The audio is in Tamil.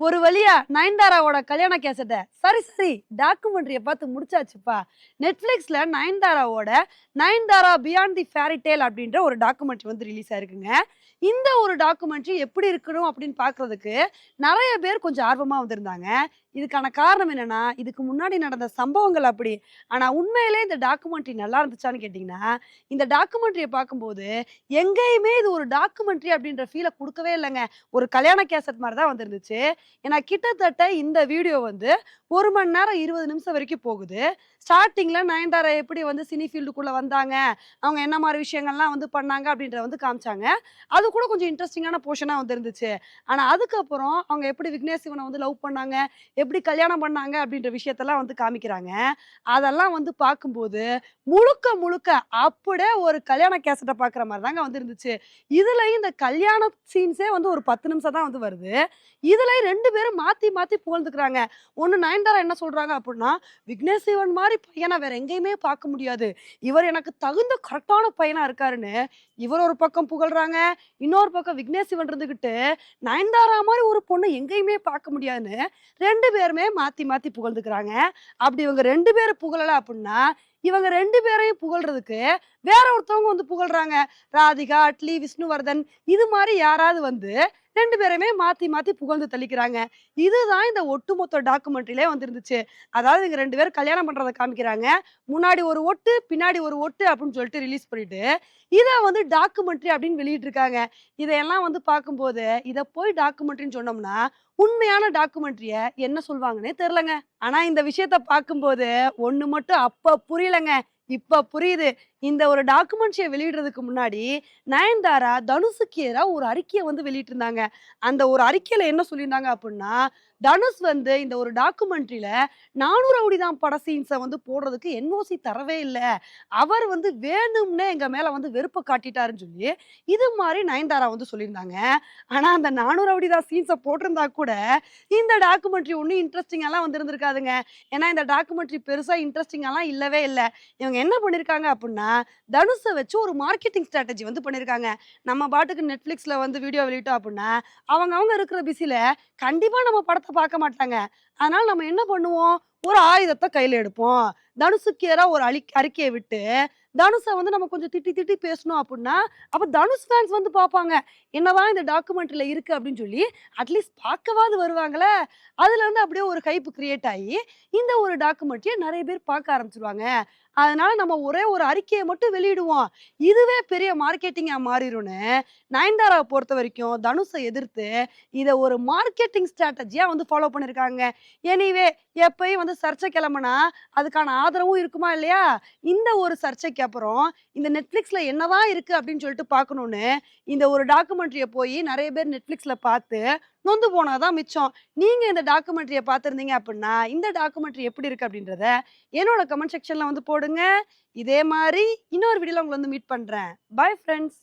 ஒரு வழியா நயன்தாராவோட கல்யாண கேசட்டை சரி சரி டாக்குமெண்ட்ரியை பார்த்து முடிச்சாச்சுப்பா. நெட்ஃப்ளிக்ஸில் நயன்தாராவோட Nayanthara beyond the fairy tale அப்படின்ற ஒரு டாக்குமெண்ட்ரி வந்து ரிலீஸ் ஆயிருக்குங்க. இந்த ஒரு டாக்குமெண்ட்ரி எப்படி இருக்கணும் அப்படின்னு பார்க்குறதுக்கு நிறைய பேர் கொஞ்சம் ஆர்வமாக வந்திருந்தாங்க. இதுக்கான காரணம் என்னன்னா இதுக்கு முன்னாடி நடந்த சம்பவங்கள் அப்படி. ஆனா உண்மையிலே இந்த டாக்குமெண்ட்ரி நல்லா இருந்துச்சான்னு கேட்டிங்கன்னா இந்த டாக்குமெண்ட்ரியை பார்க்கும்போது எங்கேயுமே இது ஒரு டாக்குமெண்ட்ரி அப்படின்ற ஃபீலை கொடுக்கவே இல்லைங்க. ஒரு கல்யாண கேசட் மாதிரி தான் வந்துருந்துச்சு. ஏன்னா கிட்டத்தட்ட இந்த வீடியோ வந்து ஒரு மணி நேரம் இருபது நிமிஷம் வரைக்கும் போகுது. ஸ்டார்டிங்ல நயன்தாரா எப்படி வந்து சினி ஃபீல்டுக்குள்ள வந்தாங்க? அவங்க என்ன மாதிரி விஷயங்கள்லாம் வந்து பண்ணாங்க அப்படின்றத வந்து காமிச்சாங்க. அது கூட கொஞ்சம் இன்ட்ரெஸ்டிங்கான போர்ஷனாக வந்து இருந்துச்சு ஆனா அதுக்கப்புறம் அவங்க எப்படி விக்னேஷ் சிவனை வந்து லவ் பண்ணாங்க? எப்படி கல்யாணம் பண்ணாங்க அப்படின்ற விஷயத்தெல்லாம் வந்து காமிக்கிறாங்க. அதெல்லாம் வந்து பார்க்கும்போது முழுக்க முழுக்க அப்படியே ஒரு கல்யாண கேசட்டை பார்க்குற மாதிரி தாங்க வந்து இருந்துச்சு. இதுலேயும் இந்த கல்யாண சீன்ஸே வந்து ஒரு பத்து நிமிஷம் தான் வந்து வருது. இதுலேயும் ரெண்டு பேரும் மாற்றி மாற்றி புகழ்ந்துக்கிறாங்க. ஒன்று நயன்தாரா என்ன சொல்கிறாங்க அப்படின்னா விக்னேஷ் சிவன் மாதிரி பையனை வேற எங்கேயுமே பார்க்க முடியாது. இவர் எனக்கு தகுந்த கரெக்டான பையனாக இருக்காருன்னு இவர் ஒரு பக்கம் புகழ்றாங்க இன்னொரு பக்கம் விக்னேஷ் சிவன் இருந்துக்கிட்டு நயன்தாரா மாதிரி ஒரு பொண்ணு எங்கேயுமே பார்க்க முடியாதுன்னு ரெண்டு பேருமே மாத்தி மாத்தி புகழ்ந்துக்கிறாங்க. அப்படி இவங்க ரெண்டு பேரும் புகழல அப்படின்னா இவங்க ரெண்டு பேரையும் புகழ்றதுக்கு வேற ஒருத்தவங்க வந்து புகழ்றாங்க. ராதிகா அட்லி விஷ்ணுவர்தன் இது மாதிரி யாராவது வந்து ரெண்டு பேருமே மாத்தி மாத்தி புகழ்ந்து தள்ளிக்கிறாங்க இதுதான் இந்த ஒட்டுமொத்த டாக்குமெண்ட்ரிலே வந்துருந்துச்சு. அதாவது இவங்க ரெண்டு பேரும் கல்யாணம் பண்றதை காமிக்கிறாங்க. முன்னாடி ஒரு ஒட்டு பின்னாடி ஒரு ஒட்டு அப்படின்னு சொல்லிட்டு ரிலீஸ் பண்ணிட்டு இதை வந்து டாக்குமெண்ட்ரி அப்படின்னு வெளியிட்டு இருக்காங்க இதையெல்லாம் வந்து பார்க்கும்போது இதை போய் டாக்குமெண்ட்ரின்னு சொன்னோம்னா உண்மையான டாக்குமெண்ட்ரிய என்ன சொல்லுவாங்கன்னே தெரிலங்க ஆனா இந்த விஷயத்த பார்க்கும்போது ஒண்ணு மட்டும் அப்ப புரியலங்க. இப்ப புரியுது. இந்த ஒரு டாக்குமெண்ட்ஸை வெளியிடுறதுக்கு முன்னாடி நயன்தாரா தனுசுக்கு எதிராக ஒரு அறிக்கையை வந்து வெளியிட்டிருந்தாங்க. அந்த ஒரு அறிக்கையில என்ன சொல்லியிருந்தாங்க அப்படின்னா தனுஷ் வந்து இந்த ஒரு டாக்குமெண்ட்ரியில நானூறு அவுடிதான் பட சீன்ஸை வந்து போடுறதுக்கு என்ஓசி தரவே இல்லை. அவர் வந்து வேணும்னே எங்க மேல வந்து வெறுப்பை காட்டிட்டாருன்னு சொல்லி இது மாதிரி நயன்தாரா வந்து சொல்லியிருந்தாங்க. ஆனா அந்த நானூறு அவுடிதான் சீன்ஸை போட்டிருந்தா கூட இந்த டாக்குமெண்ட்ரி ஒன்றும் இன்ட்ரெஸ்டிங்காலாம் வந்து இருந்திருக்காதுங்க. ஏன்னா இந்த டாக்குமெண்ட்ரி பெருசா இன்ட்ரெஸ்டிங்காலாம் இல்லவே இல்லை. இவங்க என்ன பண்ணியிருக்காங்க அப்படின்னா தனுஷை வச்சு ஒரு மார்க்கெட்டிங் ஸ்ட்ராட்டஜி வந்து பண்ணியிருக்காங்க நம்ம பாட்டுக்கு நெட்ஃப்ளிக்ஸில் வந்து வீடியோ வெளியிட்டோம் அப்படின்னா அவங்க அவங்க இருக்கிற பிஸியில் கண்டிப்பாக நம்ம படத்தை பார்க்க மாட்டாங்க. அதனால நம்ம என்ன பண்ணுவோம்? ஒரு ஆயுதத்தை கையில் எடுப்போம். தனுசுக்கு எதிராக ஒரு அழி அறிக்கையை விட்டு தனுஷை வந்து நம்ம கொஞ்சம் திட்டி திட்டி பேசணும் அப்படின்னா அப்போ தனுஷ் ஃபேன்ஸ் வந்து பார்ப்பாங்க. என்னதான் இந்த டாக்குமெண்ட்ரியில் இருக்கு அப்படின்னு சொல்லி அட்லீஸ்ட் பார்க்கவாது வருவாங்களே? அதுல இருந்து அப்படியே ஒரு கைப்பு கிரியேட் ஆகி இந்த ஒரு டாக்குமெண்ட்ரியை நிறைய பேர் பார்க்க ஆரம்பிச்சிருவாங்க. அதனால நம்ம ஒரே ஒரு அறிக்கையை மட்டும் வெளியிடுவோம். இதுவே பெரிய மார்க்கெட்டிங்காக மாறிடும்னு நயன்தாராவை பொறுத்த வரைக்கும் தனுஷை எதிர்த்து இதை ஒரு மார்க்கெட்டிங் ஸ்ட்ராட்டஜியாக வந்து ஃபாலோ பண்ணியிருக்காங்க எனிவே எப்பயும் வந்து சர்ச்சை கிளம்புனா அதுக்கான ஆதரவும் இருக்குமா இல்லையா? இந்த ஒரு சர்ச்சைக்கு அப்புறம் இந்த நெட்ஃப்ளிக்ஸ்ல என்னதான் இருக்கு அப்படின்னு சொல்லிட்டு பார்க்கணுன்னு இந்த ஒரு டாக்குமெண்ட்ரியை போய் நிறைய பேர் நெட்ஃப்ளிக்ஸ்ல பார்த்து நொந்து போனாதான் மிச்சம். நீங்க இந்த டாக்குமெண்ட்ரியை பார்த்துருந்தீங்க அப்படின்னா இந்த டாக்குமெண்ட்ரி எப்படி இருக்கு அப்படின்றத என்னோட கமெண்ட் செக்ஷனில் வந்து போடுங்க. இதே மாதிரி இன்னொரு வீடியோவில் உங்களை வந்து மீட் பண்ணுறேன் பை ஃப்ரெண்ட்ஸ்